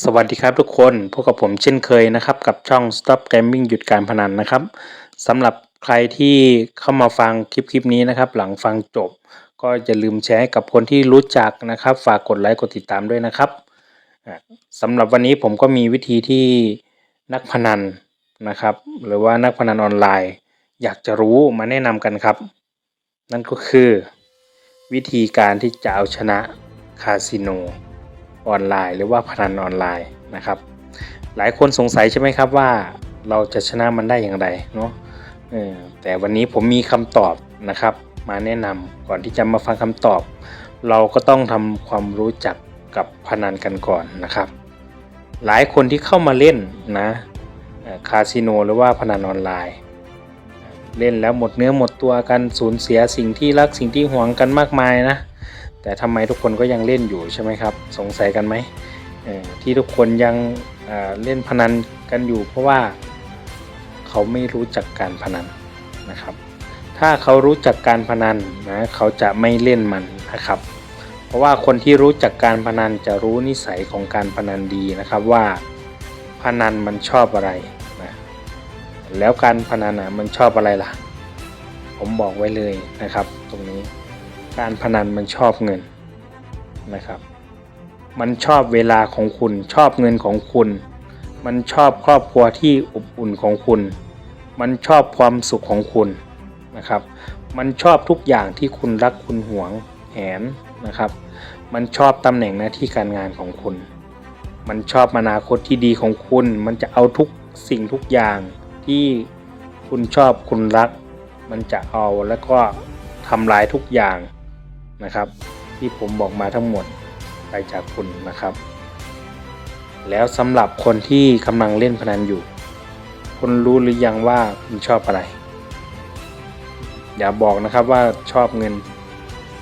สวัสดีครับทุกคนพบกับผมเช่นเคยนะครับ กับช่อง Stop Gaming หยุดการพนันนะครับสำหรับใครที่เข้ามาฟังคลิปคลิปนี้นะครับ หลังฟังจบ ก็อย่าลืมแชร์กับคนที่รู้จักนะครับ ฝากกดไลค์กดติดตามด้วยนะครับสำหรับวันนี้ผมก็มีวิธีที่นักพนันนะครับ หรือว่านักพนันออนไลน์ อยากจะรู้มาแนะนำกันครับ นั่นก็คือ วิธีการที่จะเอาชนะคาสิโน ออนไลน์ หรือว่าพนันออนไลน์นะครับ หลายคนสงสัยใช่ไหมครับว่าเราจะชนะมันได้อย่างไรเนาะแต่วันนี้ผมมีคำตอบนะครับ มาแนะนำก่อนที่จะมาฟังคำตอบ เราก็ต้องทำความรู้จักกับพนันกันก่อนนะครับ หลายคนที่เข้ามาเล่นนะคาสิโนหรือว่าพนันออนไลน์ เล่นแล้วหมดเนื้อหมดตัวกันสูญเสียสิ่งที่รักสิ่งที่หวงกันมากมายนะ แต่ทำไมทุกคนก็ยังเล่นอยู่ใช่ไหมครับ สงสัยกันไหมที่ทุกคนยังเอ่อเล่นพนันกันอยู่ เพราะว่าเขาไม่รู้จักการพนันนะครับ ถ้าเขารู้จักการพนันนะเขาจะไม่เล่นมันนะครับ เพราะว่าคนที่รู้จักการพนันจะรู้นิสัยของการพนันดีนะครับว่าพนันมันชอบอะไรนะแล้วการพนันอะมันชอบอะไรล่ะ ผมบอกไว้เลยนะครับ ตรงนี้ การพนันมันชอบเงินนะครับ มันชอบเวลาของคุณ ชอบเงินของคุณ มันชอบครอบครัวที่อบอุ่นของคุณ มันชอบความสุขของคุณนะครับ มันชอบทุกอย่างที่คุณรักคุณหวงแหนนะครับ มันชอบตำแหน่งหน้าที่การงานของคุณ มันชอบอนาคตที่ดีของคุณ มันจะเอาทุกสิ่งทุกอย่างที่คุณชอบคุณรัก มันจะเอาแล้วก็ทำลายทุกอย่าง นะครับ ที่ผมบอกมาทั้งหมดไปจากคุณนะครับ แล้วสำหรับคนที่กำลังเล่นพนันอยู่ คุณรู้หรือยังว่าคุณชอบอะไร อย่าบอกนะครับว่าชอบเงิน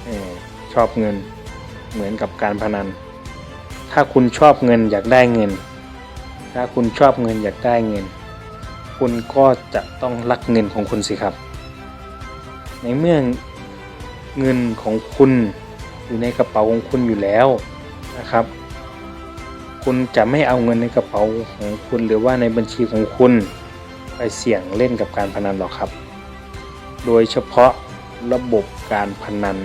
ออชอบเงินเหมือนกับการพนัน ถ้าคุณชอบเงินอยากได้เงิน ถ้าคุณชอบเงินอยากได้เงิน คุณก็จะต้องรักเงินของคุณสิครับ ในเมื่อ เงินของคุณอยู่ในกระเป๋าของคุณอยู่แล้วนะครับ คุณจะไม่เอาเงินในกระเป๋าของคุณหรือว่าในบัญชีของคุณไปเสี่ยงเล่นกับการพนันหรอกครับ โดยเฉพาะระบบการพนัน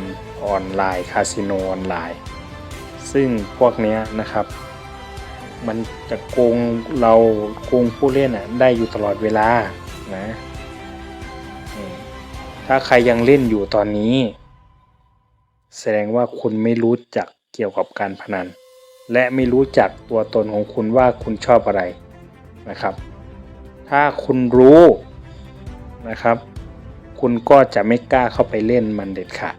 ออนไลน์คาสิโนออนไลน์ ซึ่งพวกนี้นะครับ มันจะโกงเราโกงผู้เล่นอะได้อยู่ตลอดเวลานะถ้าใครยังเล่นอยู่ตอนนี้ แสดงว่าคุณไม่รู้จักเกี่ยวกับการพนัน และไม่รู้จักตัวตนของคุณว่าคุณชอบอะไรนะครับ ถ้าคุณรู้นะครับ คุณก็จะไม่กล้าเข้าไปเล่นมันเด็ดขาด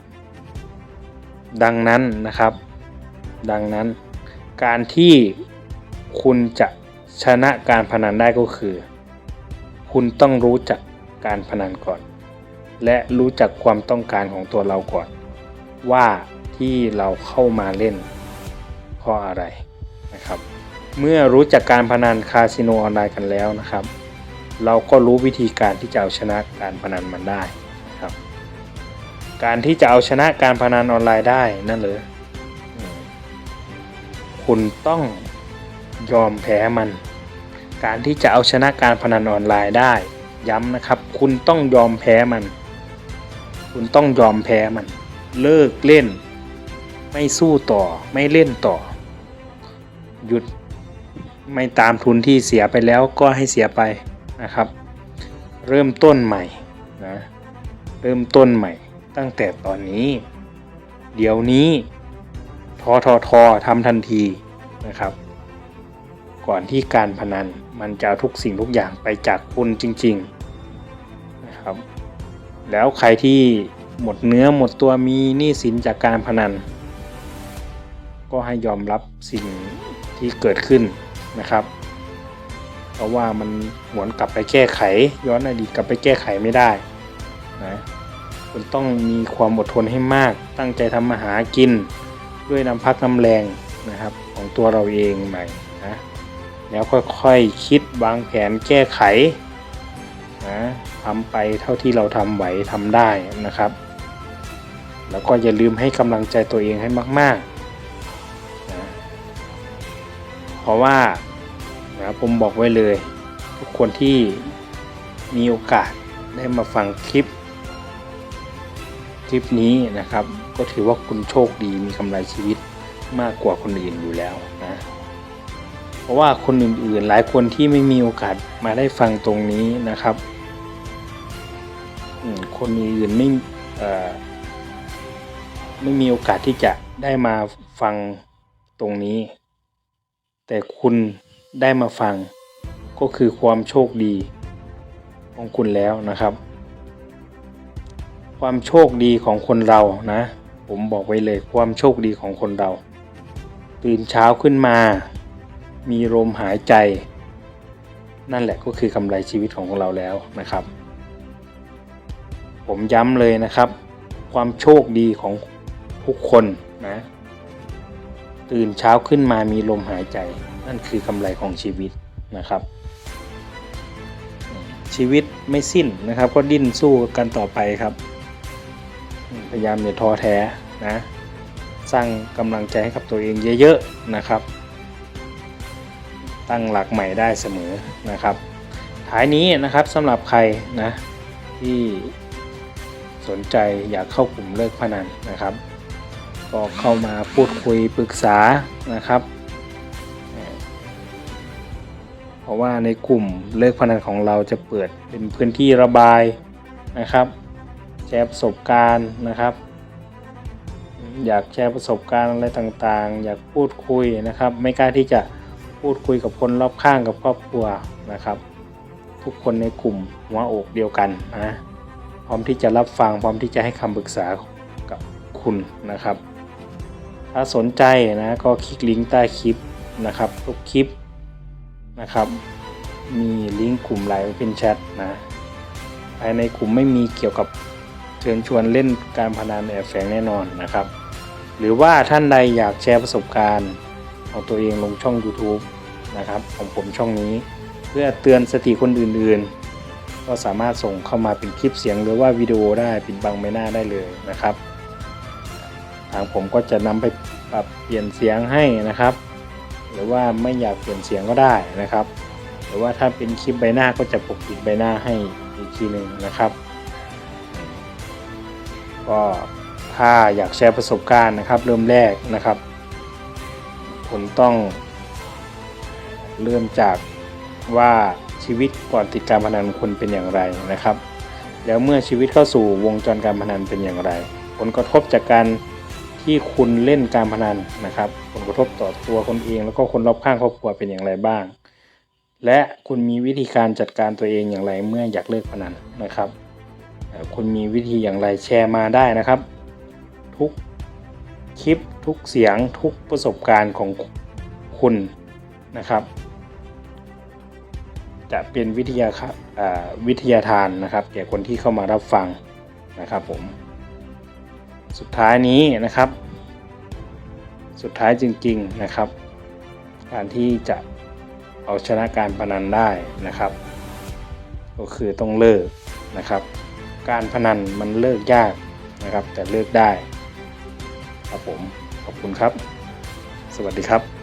ดังนั้นนะครับ ดังนั้นการที่คุณจะชนะการพนันได้ก็คือ คุณต้องรู้จักการพนันก่อน และรู้จักความต้องการของตัวเราก่อน ว่าที่เราเข้ามาเล่นเพราะอะไรนะครับ เมื่อรู้จักการพนันคาสิโนออนไลน์กันแล้วนะครับ เราก็รู้วิธีการที่จะเอาชนะการพนันมันได้นะครับ การที่จะเอาชนะการพนันออนไลน์ได้นั่นเลยอืมคุณต้องยอมแพ้มัน การที่จะเอาชนะการพนันออนไลน์ได้ ย้ำนะครับ คุณต้องยอมแพ้มัน คุณต้องยอมแพ้มัน เลิกเล่น ไม่สู้ต่อไม่เล่นต่อ หยุดไม่ตามทุนที่เสียไปแล้วก็ให้เสียไปนะครับ เริ่มต้นใหม่นะเริ่มต้นใหม่ตั้งแต่ตอนนี้ เดี๋ยวนี้ทอทอทอทำทันทีนะครับ ก่อนที่การพนันมันจะเอาทุกสิ่งทุกอย่างไปจากคุณจริง ๆนะครับ แล้วใครที่ หมดเนื้อหมดตัวมีหนี้สินจากการพนัน ก็ให้ยอมรับสิ่งที่เกิดขึ้นนะครับ เพราะว่ามันหวนกลับไปแก้ไข ย้อนอดีตกลับไปแก้ไขไม่ได้นะคุณต้องมีความอดทนให้มาก ตั้งใจทำมาหากิน ด้วยน้ำพักน้ำแรงนะครับ ของตัวเราเองใหม่นะแล้วค่อยๆคคิดวางแผนแก้ไขนะทำไปเท่าที่เราทำไหวทำได้นะครับ แล้วก็อย่าลืมให้กำลังใจตัวเองให้มากๆนะเพราะว่านะผมบอกไว้เลย ทุกคนที่มีโอกาสได้มาฟังคลิป คลิปนี้นะครับ ก็ถือว่าคุณโชคดีมีกำไรชีวิตมากกว่าคนอื่นอยู่แล้วนะเพราะว่าคนอื่นๆ หลายคนที่ไม่มีโอกาสมาได้ฟังตรงนี้นะครับคนอื่นไม่ ไม่มีโอกาสที่จะได้มาฟังตรงนี้ แต่คุณได้มาฟังก็คือความโชคดีของคุณแล้วนะครับ ความโชคดีของคนเรานะ ผมบอกไว้เลยความโชคดีของคนเรา ตื่นเช้าขึ้นมา มีลมหายใจ นั่นแหละก็คือกำไรชีวิตของเราแล้วนะครับ ผมย้ำเลยนะครับ ความโชคดีของ ทุกคนนะ ตื่นเช้าขึ้นมามีลมหายใจ นั่นคือกำไรของชีวิตนะครับ ชีวิตไม่สิ้นนะครับ ก็ดิ้นสู้กันต่อไปครับ พยายามอย่าท้อแท้นะ สร้างกำลังใจให้กับตัวเองเยอะๆนะครับ ตั้งหลักใหม่ได้เสมอนะครับท้ายนี้นะครับสำหรับใครนะที่สนใจอยากเข้ากลุ่มเลิกพนันนะครับ ก็เข้ามาพูดคุยปรึกษานะครับ เพราะว่าในกลุ่มเลิกพนันของเราจะเปิดเป็นพื้นที่ระบายนะครับ แชร์ประสบการณ์นะครับ อยากแชร์ประสบการณ์อะไรต่างๆ อยากพูดคุยนะครับ ไม่กล้าที่จะพูดคุยกับคนรอบข้างกับครอบครัวนะครับ ทุกคนในกลุ่มหัวอกเดียวกันนะพร้อมที่จะรับฟังพร้อมที่จะให้คำปรึกษากับคุณนะครับ ถ้าสนใจนะก็คลิกลิงก์ใต้คลิปนะครับทุกคลิปนะครับ มีลิงก์กลุ่มไลน์เป็นแชทนะภายในกลุ่มไม่มีเกี่ยวกับเชิญชวนเล่นการพนันแอบแฝงแน่นอนนะครับ หรือว่าท่านใดอยากแชร์ประสบการณ์ของตัวเองลงช่อง YouTube นะครับ ของผมช่องนี้ เพื่อเตือนสติคนอื่นๆ ก็สามารถส่งเข้ามาเป็นคลิปเสียงหรือว่าวิดีโอได้ปิดบังใบหน้าได้เลยนะครับางผมก็จะนำไปปรับเปลี่ยนเสียงให้นะครับ หรือว่าไม่อยากเปลี่ยนเสียงก็ได้นะครับ หรือว่าถ้าเป็นคลิปใบหน้าก็จะปกปิดใบหน้าให้อีกทีหนึ่งนะครับ ก็ถ้าอยากแชร์ประสบการณ์นะครับ เริ่มแรกนะครับ คุณต้อง เริ่มจากว่าชีวิตก่อนติดการพนันคุณเป็นอย่างไรนะครับ แล้วเมื่อชีวิตเข้าสู่วงจรการพนันเป็นอย่างไร ผลกระทบจากการ ที่คุณเล่นการพนันนะครับ ผลกระทบต่อตัวคนเอง แล้วก็คนรอบข้างครอบครัวเป็นอย่างไรบ้าง และคุณมีวิธีการจัดการตัวเองอย่างไรเมื่ออยากเลิกพนันนะครับคุณมีวิธีอย่างไรแชร์มาได้นะครับ ทุกคลิปทุกเสียงทุกประสบการณ์ของคุณนะครับ จะเป็นวิทยาค่ะอ่าวิทยาทานนะครับ แก่คนที่เข้ามารับฟังนะครับผม สุดท้ายนี้นะครับ สุดท้ายจริงๆนะครับ การที่จะเอาชนะการพนันได้นะครับ ก็คือต้องเลิกนะครับ การพนันมันเลิกยากนะครับ แต่เลิกได้ครับผมขอบคุณครับ สวัสดีครับ